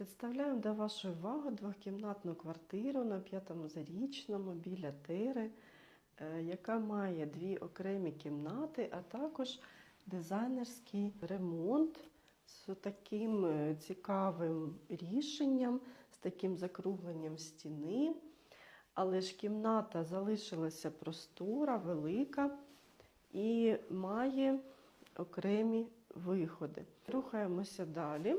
Представляю до вашої уваги двохкімнатну квартиру на п'ятому зарічному біля Тери, е, яка має дві окремі кімнати, а також дизайнерський ремонт з таким е, цікавим рішенням, з таким закругленням стіни. Але ж кімната залишилася простора, велика і має окремі виходи. Рухаємося далі.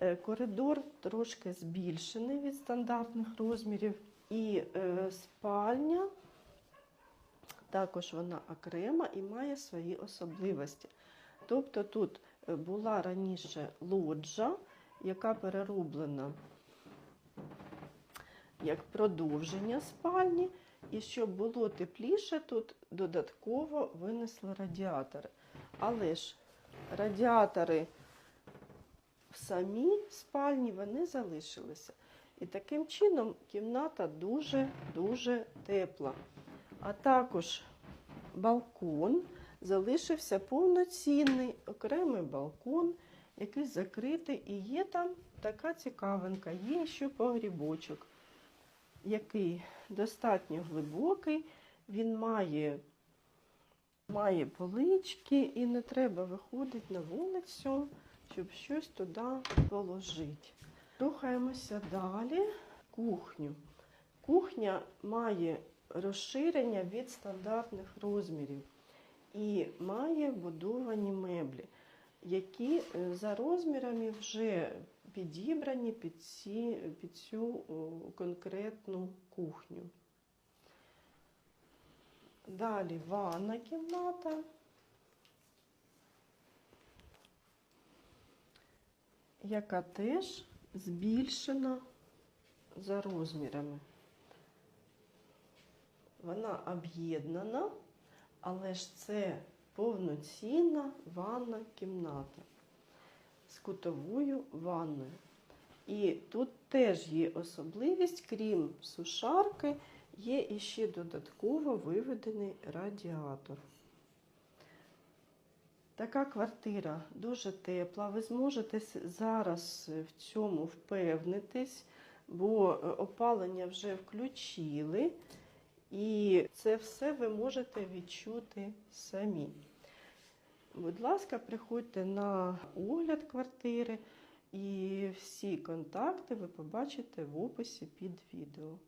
Е, Коридор трошки збільшений від стандартних розмірів, і е, спальня також вона окрема і має свої особливості. Тобто тут е, була раніше лоджа, яка перероблена як продовження спальні, і щоб було тепліше, тут додатково винесли радіатори. Але ж радіатори в самій спальні вони залишилися. І таким чином кімната дуже-дуже тепла. А також балкон залишився повноцінний окремий балкон, який закритий, і є там така цікавинка, є ще погрібочок, який достатньо глибокий, він має, має полички і не треба виходити на вулицю щоб щось туди положити. Рухаємося далі. Кухню. Кухня має розширення від стандартних розмірів і має будовані меблі, які е, за розмірами вже підібрані під, ці, під цю конкретну кухню. Далі ванна кімната. Яка теж збільшена за розмірами. Вона об'єднана, але ж це повноцінна ванна кімната з кутовою ванною. І тут теж є особливість, крім сушарки, є іще додатково виведений радіатор. Така квартира дуже тепла. Ви зможете зараз в цьому впевнитись, бо е, опалення вже включили, і це все ви можете відчути самі. Будь ласка, приходьте на огляд квартири, і всі контакти ви побачите в описі під відео.